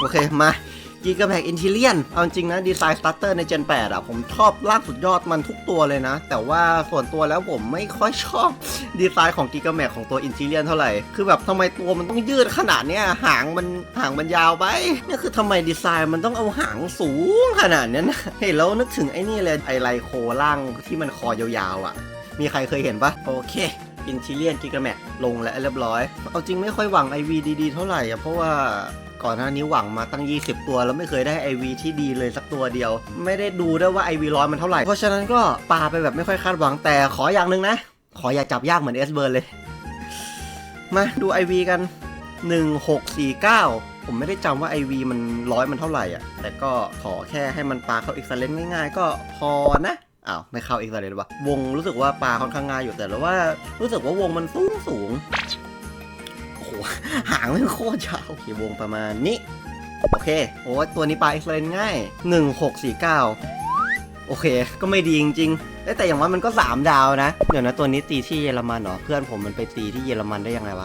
โอเค มากีก a แพกอินทิเลียนเอาจริงนะดีไซน์สตาร์เตอร์ใน Gen 8อะผมชอบล่างสุดยอดมันทุกตัวเลยนะ แต่ว่าส่วนตัวแล้วผมไม่ค่อยชอบดีไซน์ของกีก a แ a กของตัวอินทิเลียนเท่าไหร่ คือแบบทำไมตัวมันต้องยืดขนาดเนี้ยหางมันหางมันยาวไปนี่คือทำไมดีไซน์มันต้องเอาหางสูงขนาดเนี้ยนะเห็นแล้วนึกถึงไอ้นี่เลยไอไลโคล่างที่มันคอยาวๆอะ มีใครเคยเห็นปะโอเค อินทิเลียนกิกาแมกลงแล้วเรียบร้อย เอาจริงไม่ค่อยหวัง IV ดีๆเท่าไหร่อะเพราะว่าก่อนหน้านี้หวังมาตั้ง 20 ตัวแล้วไม่เคยได้ IV ที่ดีเลยสักตัวเดียว ไม่ได้ดูด้วยว่า IV ร้อยมันเท่าไหร่ เพราะฉะนั้นก็ปาไปแบบไม่ค่อยคาดหวังแต่ขออย่างหนึ่งนะ ขออย่าจับยากเหมือน S เบิร์เลย มาดู IV กัน 1649ผมไม่ได้จำว่า IV มันร้อยมันเท่าไหร่อะ แต่ก็ขอแค่ให้มันปาเข้าอีกสเลนง่ายๆ ก็พอนะ อ้าวไม่เข้าอีกสเลนวะวงรู้สึกว่าปลาค่อนข้างง่ายอยู่แต่ว่า รู้สึกว่าวงมันสูงสูงโอ้โหหางมันโคตรยาวโอเควงประมาณนี้โอเคโอ้ตัวนี้ปลาอีกสเลนง่าย 1649โอเค ก็ไม่ดีจริงๆแต่อย่างว่ามันก็ 3 ดาวนะ เดี๋ยวนะตัวนี้ตีที่เยอรมันเหรอ เพื่อนผมมันไปตีที่เยอรมันได้ยังไงวะ